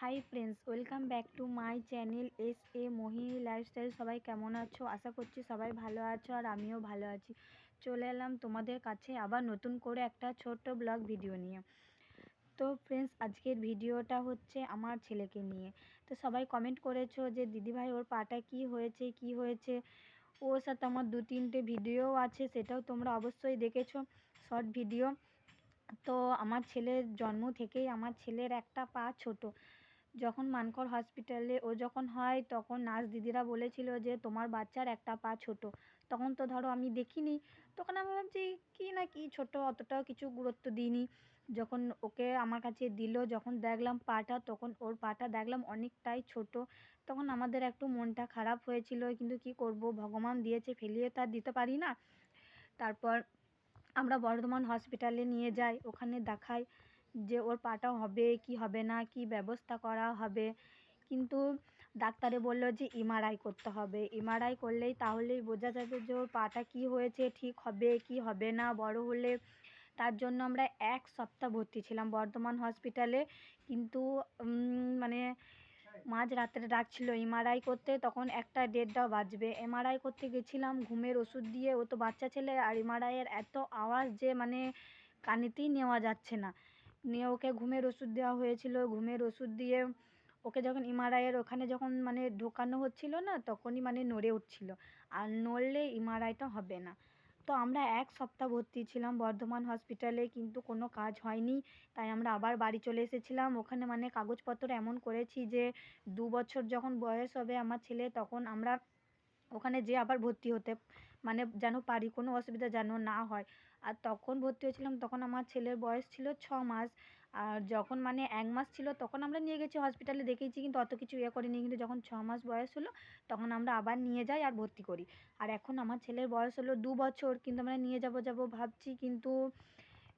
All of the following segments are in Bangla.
Hi friends welcome back to my channel S A Mohini lifestyle সবাই কেমন আছো? আশা করছি সবাই ভালো আছো আর আমিও ভালো আছি। চলে এলাম তোমাদের কাছে আবার নতুন করে একটা ছোট্ট ব্লগ ভিডিও নিয়ে। তো ফ্রেন্ডস আজকের ভিডিওটা হচ্ছে আমার ছেলেকে নিয়ে। তো সবাই কমেন্ট করেছ যে, দিদিভাই, ওর পাটা কি হয়েছে? কি হয়েছে? ওর সাথে আমার দু তিনটে ভিডিও আছে, সেটাও তোমরা অবশ্যই দেখেছ শর্ট ভিডিও তো আমার ছেলের জন্ম থেকেই আমার ছেলের একটা পা ছোট। যখন মানকর হসপিটালে ও যখন হয়, তখন নার্স দিদিরা বলেছিল যে, তোমার বাচ্চার একটা পা ছোট। তখন তো ধরো আমি দেখিনি। তখন আমি ভাবছি, কী না কি ছোট? অতটাও কিছু গুরুত্ব দিইনি। যখন ওকে আমার কাছে দিল, যখন দেখলাম পাটা, তখন ওর পাটা দেখলাম অনেকটাই ছোট। তখন আমাদের একটু মনটা খারাপ হয়েছিল, কিন্তু কি করব? ভগবান দিয়েছে, ফেলিয়ে তো আর দিতে পারি না। তারপর আমরা বর্ধমান হসপিটালে নিয়ে যাই, ওখানে দেখাই। যে ওর পাটা হবে, কি হবে না, কি ব্যবস্থা করা হবে। কিন্তু ডাক্তারে বলল যে এমআরআই করতে হবে। এমআরআই করলেই তাহলেই বোঝা যাবে যে ওর পাটা কি হয়েছে, ঠিক হবে, কি হবে না। বড় হলে তার জন্য আমরা এক সপ্তাহ ভর্তি ছিলাম বর্ধমান হসপিটালে কিন্তু মানে মাঝ রাত্রে ডাকছিল এমআরআই করতে, তখন একটা দেড়টা বাজবে। এমআরআই করতে গেছিলাম, ঘুমের ওষুধ দিয়ে। ও তো বাচ্চা ছেলে, আর এমআরআইয়ের এত আওয়াজ যে মানে কানেতেই নেওয়া যাচ্ছে না। নিয়ে ওকে ঘুমের ওষুধ দেওয়া হয়েছিল। ঘুমের ওষুধ দিয়ে ওকে যখন এমআরআইয়ের ওখানে যখন মানে ঢোকানো হচ্ছিল না, তখনই মানে নড়ে উঠছিল। আর নড়লে এমআরআইটা হবে না। তো আমরা এক সপ্তাহ ভর্তি ছিলাম বর্ধমান হসপিটালে কিন্তু কোনো কাজ হয়নি। তাই আমরা আবার বাড়ি চলে এসেছিলাম। ওখানে মানে কাগজপত্র এমন করেছি যে, দু বছর যখন বয়স হবে আমার ছেলে, তখন আমরা ওখানে যেয়ে আবার ভর্তি হতে মানে যেন পারি, কোনো অসুবিধা যেন না হয়। আর তখন ভর্তি হয়েছিলাম, তখন আমার ছেলের বয়স ছিল ছ মাস। আর যখন মানে এক মাস ছিল, তখন আমরা নিয়ে গেছি হসপিটালে দেখিয়েছি কিন্তু অত কিছু ইয়ে করিনি। কিন্তু যখন ছ মাস বয়স হলো, তখন আমরা আবার নিয়ে যাই আর ভর্তি করি। আর এখন আমার ছেলের বয়স হলো দু বছর, কিন্তু আমরা নিয়ে যাব যাব ভাবছি, কিন্তু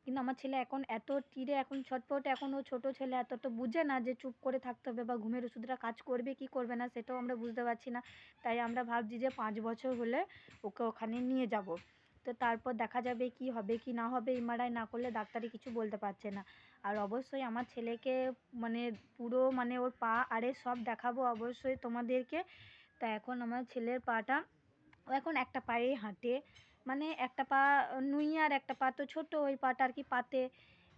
কিন্তু আমার ছেলে এখন এত তীরে এখন ছটফট, এখন ও ছোটো ছেলে, এত তো বুঝে না যে চুপ করে থাকতে হবে বা ঘুমের ওষুধটা কাজ করবে কি করবে না সেটাও আমরা বুঝতে পারছি না। তাই আমরা ভাবছি যে পাঁচ বছর হলে ওকে ওখানে নিয়ে যাব। তো তারপর দেখা যাবে কি হবে কি না হবে এমআরআই না করলে ডাক্তারি কিছু বলতে পারছে না। আর অবশ্যই আমার ছেলেকে মানে পুরো মানে ওর পা আরে সব দেখাবো অবশ্যই তোমাদেরকে। তা এখন আমার ছেলের পাটা ও এখন একটা পায়েই হাঁটে। মানে একটা পা নুই আর একটা পা তো ছোটো, ওই পাটা আর কি পাতে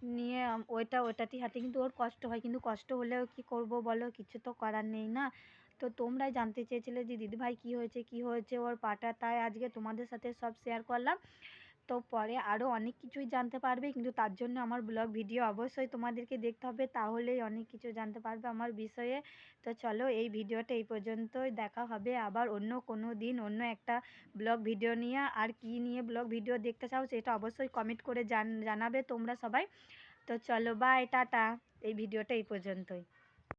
নিয়ে ওইটা ওইটাতেই হাঁটে কিন্তু ওর কষ্ট হয়। কিন্তু কষ্ট হলেও কি করব বলো? কিছু তো করার নেই না। তো তোমরাই জানতে চেয়েছিলে যে, দিদিভাই, কী হয়েছে? কী হয়েছে? ওর পাটা। তাই আজকে তোমাদের সাথে সব শেয়ার করলাম। তো পরে আরও অনেক কিছুই জানতে পারবে। কিন্তু তার জন্য আমার ব্লগ ভিডিও অবশ্যই তোমাদেরকে দেখতে হবে। তাহলেই অনেক কিছু জানতে পারবে আমার বিষয়ে। তো চলো এই ভিডিওটা এই পর্যন্তই। দেখা হবে আবার অন্য কোনো দিন অন্য একটা ব্লগ ভিডিও নিয়ে। আর কি নিয়ে ব্লগ ভিডিও দেখতে চাও সেটা অবশ্যই কমেন্ট করে জানাবে তোমরা সবাই। তো চলো বাই টাটা। এই ভিডিওটা এই পর্যন্তই।